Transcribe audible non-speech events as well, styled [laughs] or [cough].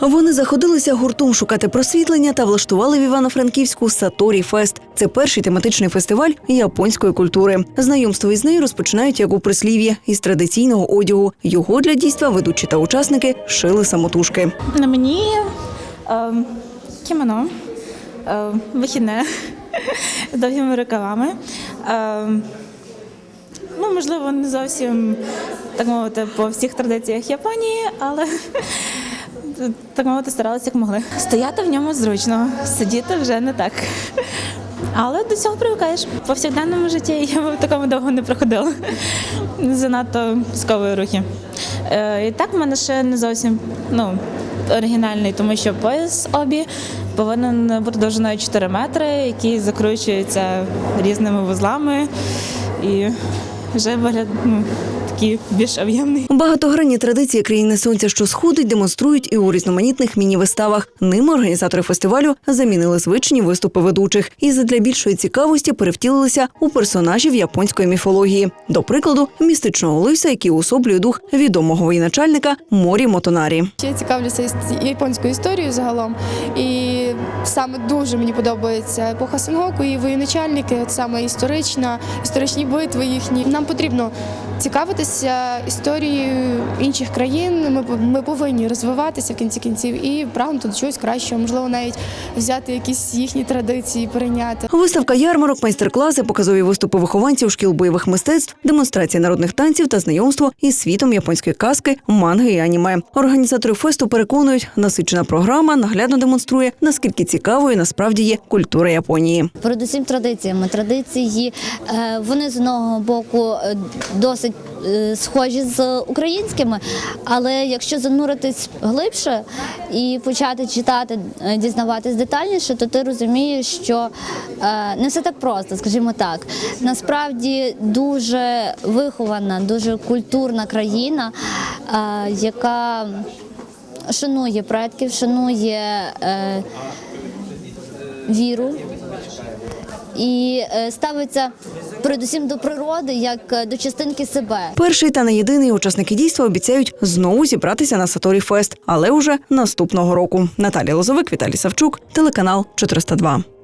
Вони заходилися гуртом шукати просвітлення та влаштували в Івано-Франківську Саторі Фест. Це перший тематичний фестиваль японської культури. Знайомство із нею розпочинають як у прислів'ї із традиційного одягу. Його для дійства ведучі та учасники шили самотужки. На мені е, кімоно, е, вихідне [laughs] довгими рукавами. Е, ну, можливо, не зовсім так мовити по всіх традиціях Японії, але [laughs] так мовити старалися як могли. Стояти в ньому зручно, сидіти вже не так. Але до цього привикаєш. В повсякденному житті я б такому довго не проходила. Занадто скової рухи. Е, і так в мене ще не зовсім ну, оригінальний, тому що пояс обі повинен бути довжиною 4 метри, який закручується різними вузлами і вже вигляд ну, такий більш об'ємний. Багатогранні традиції країни сонця, що сходить, демонструють і у різноманітних міні-виставах. Ними організатори фестивалю замінили звичні виступи ведучих і задля більшої цікавості перевтілилися у персонажів японської міфології. До прикладу, містичного лиса, який уособлює дух відомого воєначальника Морі Мотонарі. Я цікавлюся японською історією загалом, і саме дуже мені подобається епоха Сенгоку і воєначальники, от саме історична, історичні битви їхні. Нам потрібно цікавитися історією інших країн. Ми, ми повинні розвиватися в кінці кінців і прагнути до чогось кращого, можливо, навіть взяти якісь їхні традиції, перейняти. Виставка ярмарок, майстер-класи, показові виступи вихованців шкіл бойових мистецтв, демонстрація народних танців та знайомство із світом японської казки, манги і аніме. Організатори фесту переконують, насичена програма наглядно демонструє, наскільки цікавою насправді є культура Японії. Передусім традиціями. Традиції е, вони з одного боку е, досить схожі з українськими, але якщо зануритись глибше і почати читати, е, дізнаватись детальніше, то ти розумієш, що е, не все так просто, скажімо так. Насправді дуже вихована, дуже культурна країна, е, яка шанує предків, шанує е, віру і е, ставиться передусім до природи як е, до частинки себе. Перший та не єдиний учасники дійства обіцяють знову зібратися на Саторі Фест, але уже наступного року. Наталія Лозовик, Віталій Савчук, телеканал 402.